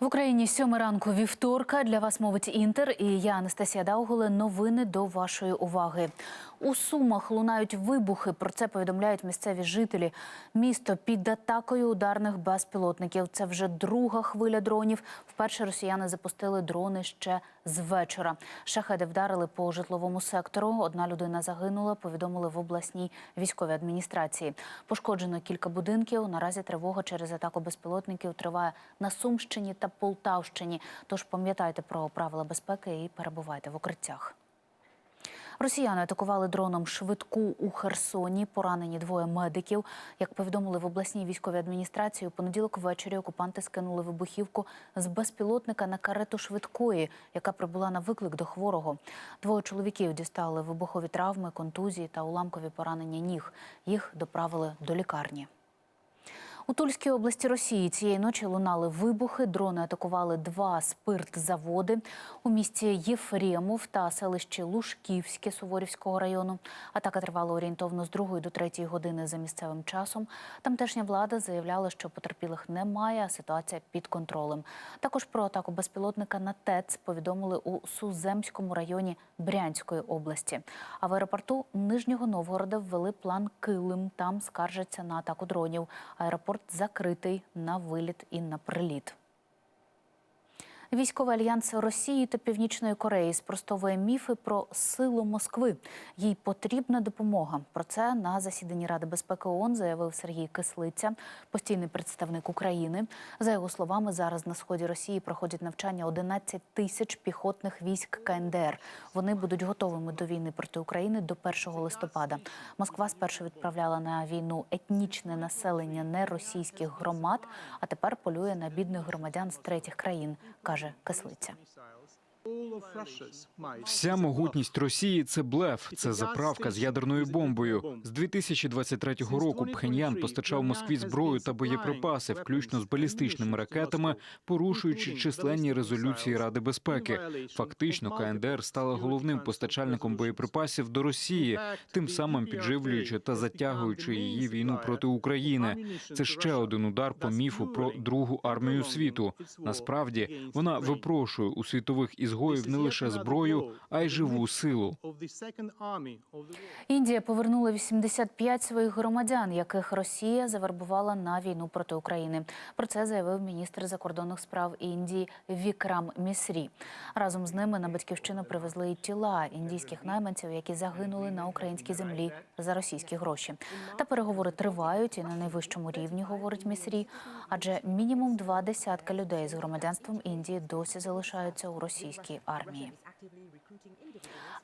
В Україні сьоме ранку вівторка. Для вас мовить Інтер. І я Анастасія Дауголе. Новини до вашої уваги. У Сумах лунають вибухи. Про це повідомляють місцеві жителі. Місто під атакою ударних безпілотників. Це вже друга хвиля дронів. Вперше росіяни запустили дрони ще з вечора. Шахеди вдарили по житловому сектору. Одна людина загинула. Повідомили в обласній військовій адміністрації. Пошкоджено кілька будинків. Наразі тривога через атаку безпілотників триває на Сумщині та Полтавщині. Тож пам'ятайте про правила безпеки і перебувайте в укриттях. Росіяни атакували дроном швидку у Херсоні. Поранені двоє медиків. Як повідомили в обласній військовій адміністрації, у понеділок ввечері окупанти скинули вибухівку з безпілотника на карету швидкої, яка прибула на виклик до хворого. Двоє чоловіків дістали вибухові травми, контузії та уламкові поранення ніг. Їх доправили до лікарні. У Тульській області Росії цієї ночі лунали вибухи. Дрони атакували два спиртзаводи у місті Єфремов та селищі Лужківське Суворівського району. Атака тривала орієнтовно з 2 до 3 години за місцевим часом. Тамтешня влада заявляла, що потерпілих немає, а ситуація під контролем. Також про атаку безпілотника на ТЕЦ повідомили у Суземському районі Брянської області. А в аеропорту Нижнього Новгорода ввели план Килим. Там скаржаться на атаку дронів. Аеропорт закритий на виліт і на приліт. Військовий альянс Росії та Північної Кореї спростовує міфи про силу Москви. Їй потрібна допомога. Про це на засіданні Ради безпеки ООН заявив Сергій Кислиця, постійний представник України. За його словами, зараз на сході Росії проходять навчання 11 тисяч піхотних військ КНДР. Вони будуть готовими до війни проти України до 1 листопада. Москва спершу відправляла на війну етнічне населення неросійських громад, а тепер полює на бідних громадян з третіх країн, каже Кислиця. Вся могутність Росії це блеф, це заправка з ядерною бомбою. З 2023 року Пхеньян постачав Москві зброю та боєприпаси, включно з балістичними ракетами, порушуючи численні резолюції Ради безпеки. Фактично, КНДР стала головним постачальником боєприпасів до Росії, тим самим підживлюючи та затягуючи її війну проти України. Це ще один удар по міфу про другу армію світу. Насправді вона випрошує у світових ізгоїв не лише зброю, а й живу силу. Індія повернула 85 своїх громадян, яких Росія завербувала на війну проти України. Про це заявив міністр закордонних справ Індії Вікрам Місрі. Разом з ними на батьківщину привезли й тіла індійських найманців, які загинули на українській землі за російські гроші. Та переговори тривають і на найвищому рівні, говорить Місрі. Адже мінімум два десятка людей з громадянством Індії досі залишаються у російській армії.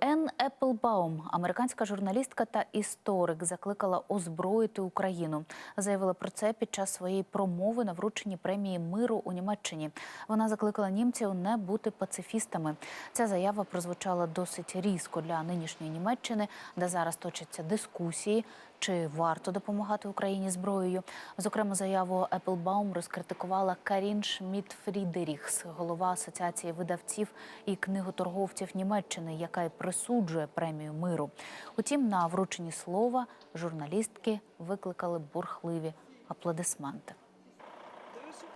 Енн Еплбаум, американська журналістка та історик, закликала озброїти Україну. Заявила про це під час своєї промови на врученні премії миру у Німеччині. Вона закликала німців не бути пацифістами. Ця заява прозвучала досить різко для нинішньої Німеччини, де зараз точаться дискусії. Чи варто допомагати Україні зброєю? Зокрема, заяву Еплбаум розкритикувала Карін Шміт Фрідеріхс, голова асоціації видавців і книготорговців Німеччини, яка й присуджує премію миру. Утім, на врученні слова журналістки викликали бурхливі аплодисменти.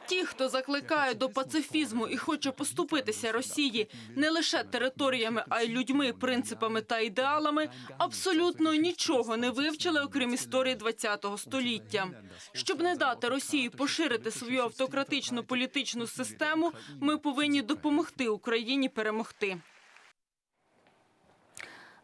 Ті, хто закликає до пацифізму і хоче поступитися Росії не лише територіями, а й людьми, принципами та ідеалами, абсолютно нічого не вивчили, окрім історії ХХ століття. Щоб не дати Росії поширити свою автократичну політичну систему, ми повинні допомогти Україні перемогти.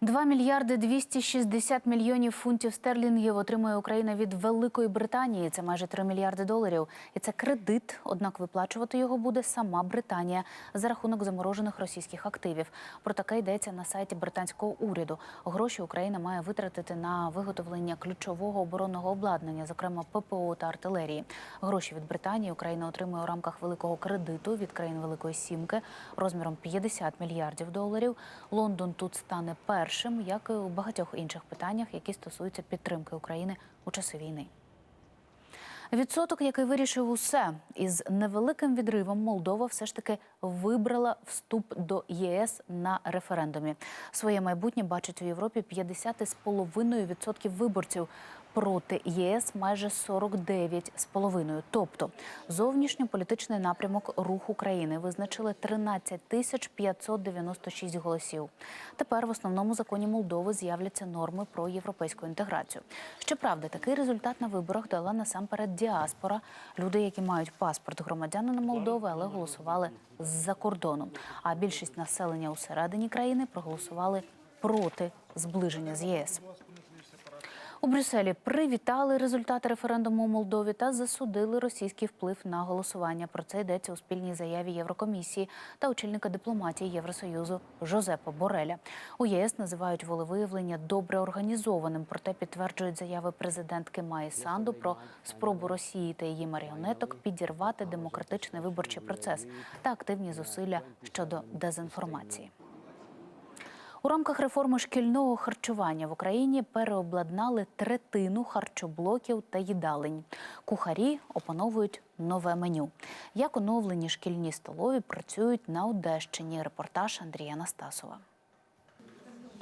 2 мільярди 260 мільйонів фунтів стерлінгів отримує Україна від Великої Британії. Це майже 3 мільярди доларів. І це кредит. Однак виплачувати його буде сама Британія за рахунок заморожених російських активів. Про таке йдеться на сайті британського уряду. Гроші Україна має витратити на виготовлення ключового оборонного обладнання, зокрема ППО та артилерії. Гроші від Британії Україна отримує у рамках великого кредиту від країн Великої Сімки розміром 50 мільярдів доларів. Лондон тут стане першим першим, як і у багатьох інших питаннях, які стосуються підтримки України у часи війни. Відсоток, який вирішив усе, із невеликим відривом Молдова все ж таки вибрала вступ до ЄС на референдумі. Своє майбутнє бачить у Європі 50,5% виборців. Проти ЄС майже 49,5. Тобто зовнішньополітичний напрямок рух України визначили 13 тисяч 596 голосів. Тепер в основному законі Молдови з'являться норми про європейську інтеграцію. Щоправда, такий результат на виборах дала насамперед діаспора, люди, які мають паспорт громадянина Молдови, але голосували з-за кордону. А більшість населення усередині країни проголосували проти зближення з ЄС. У Брюсселі привітали результати референдуму у Молдові та засудили російський вплив на голосування. Про це йдеться у спільній заяві Єврокомісії та очільника дипломатії Євросоюзу Жозепа Бореля. У ЄС називають волевиявлення добре організованим, проте підтверджують заяви президентки Майї Санду про спробу Росії та її маріонеток підірвати демократичний виборчий процес та активні зусилля щодо дезінформації. У рамках реформи шкільного харчування в Україні переобладнали третину харчоблоків та їдалень. Кухарі опановують нове меню. Як оновлені шкільні столові працюють на Одещині. Репортаж Андрія Настасова.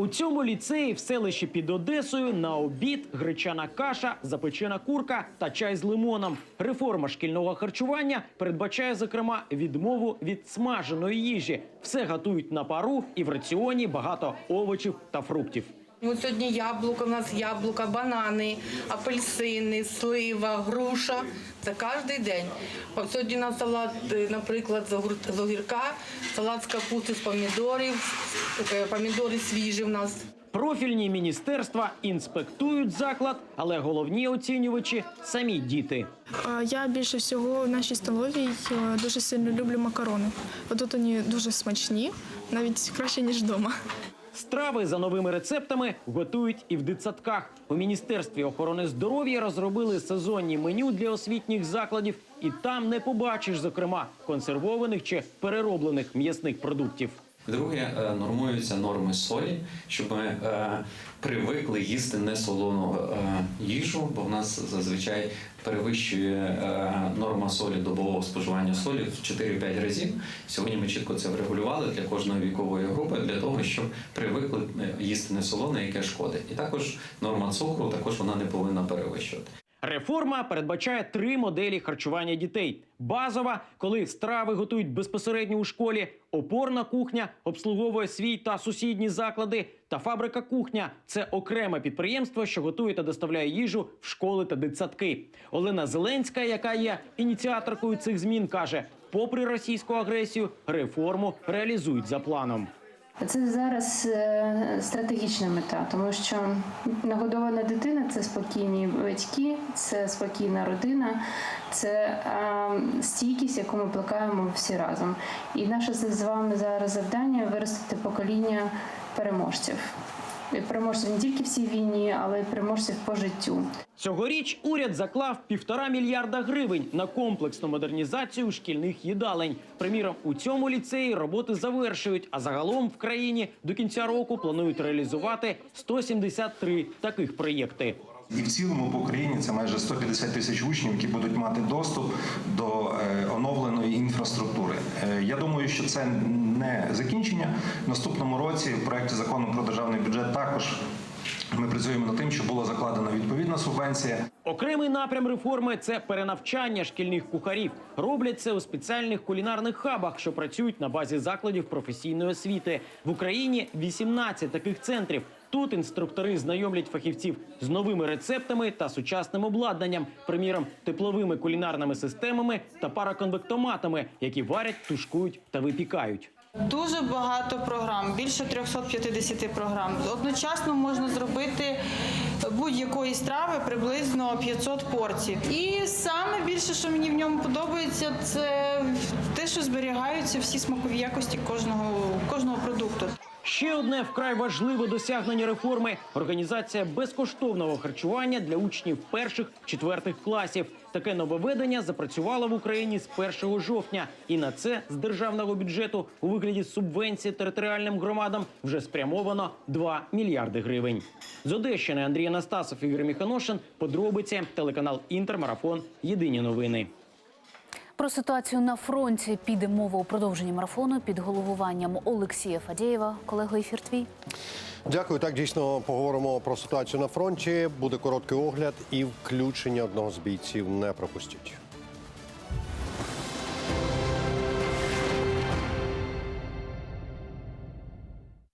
У цьому ліцеї в селищі під Одесою на обід гречана каша, запечена курка та чай з лимоном. Реформа шкільного харчування передбачає, зокрема, відмову від смаженої їжі. Все готують на пару і в раціоні багато овочів та фруктів. От сьогодні яблука, у нас яблука, банани, апельсини, слива, груша. Це кожен день. От Сьогодні на салат, е, наприклад, з з огірка, салат з капусти, з помідорів, е, помідори свіжі в нас. Профільні міністерства інспектують заклад, але головні оцінювачі самі діти. Я більше всього в нашій столовій е, дуже сильно люблю макарони. Отут вони дуже смачні, навіть краще ніж вдома. Страви за новими рецептами готують і в дитсадках. У міністерстві охорони здоров'я розробили сезонні меню для освітніх закладів, і там не побачиш, зокрема, консервованих чи перероблених м'ясних продуктів. Друге, е, нормуються норми солі, щоб ми е, привикли їсти несолону е, їжу, бо в нас зазвичай перевищує норма солі добового споживання солі в 4-5 разів. Сьогодні ми чітко це врегулювали для кожної вікової групи, для того, щоб привикли їсти несолоне, яке шкодить. І також норма цукру також вона не повинна перевищувати. Реформа передбачає три моделі харчування дітей: базова, коли страви готують безпосередньо у школі, опорна кухня обслуговує свій та сусідні заклади, та фабрика кухня це окреме підприємство, що готує та доставляє їжу в школи та дитсадки. Олена Зеленська, яка є ініціаторкою цих змін, каже: попри російську агресію, реформу реалізують за планом. Це зараз е, стратегічна мета, тому що нагодована дитина це спокійні батьки, це спокійна родина, це е, стійкість, яку ми плекаємо всі разом. І наше з вами зараз завдання виростити покоління переможців. Переможців не тільки в цій війні, але й переможців по життю. Цьогоріч уряд заклав півтора мільярда гривень на комплексну модернізацію шкільних їдалень. Приміром, у цьому ліцеї роботи завершують, а загалом в країні до кінця року планують реалізувати 173 таких проєкти. І в цілому по Україні це майже 150 тисяч учнів, які будуть мати доступ до е, оновленої інфраструктури. Е, Я думаю, що це не закінчення. В наступному році в проєкті закону про державний бюджет також ми працюємо над тим, щоб була закладена відповідна субвенція. Окремий напрям реформи це перенавчання шкільних кухарів. Роблять це у спеціальних кулінарних хабах, що працюють на базі закладів професійної освіти. В Україні 18 таких центрів. Тут інструктори знайомлять фахівців з новими рецептами та сучасним обладнанням, приміром, тепловими кулінарними системами та параконвектоматами, які варять, тушкують та випікають. Дуже багато програм, більше 350 програм. Одночасно можна зробити будь-якої страви приблизно 500 порцій. І саме більше, що мені в ньому подобається, це те, що зберігаються всі смакові якості кожного, кожного продукту. Ще одне вкрай важливе досягнення реформи організація безкоштовного харчування для учнів перших четвертих класів. Таке нововведення запрацювало в Україні з 1 жовтня, і на це з державного бюджету у вигляді субвенції територіальним громадам вже спрямовано 2 мільярди гривень. З Одещини Андрій Анастасов Ігор Міханошин. Подробиці телеканал Інтермарафон. Єдині новини. Про ситуацію на фронті піде мова у продовженні марафону під головуванням Олексія Фадєєва. Колего, ефір твій. Дякую. Так дійсно поговоримо про ситуацію на фронті. Буде короткий огляд і включення одного з бійців. Не пропустіть.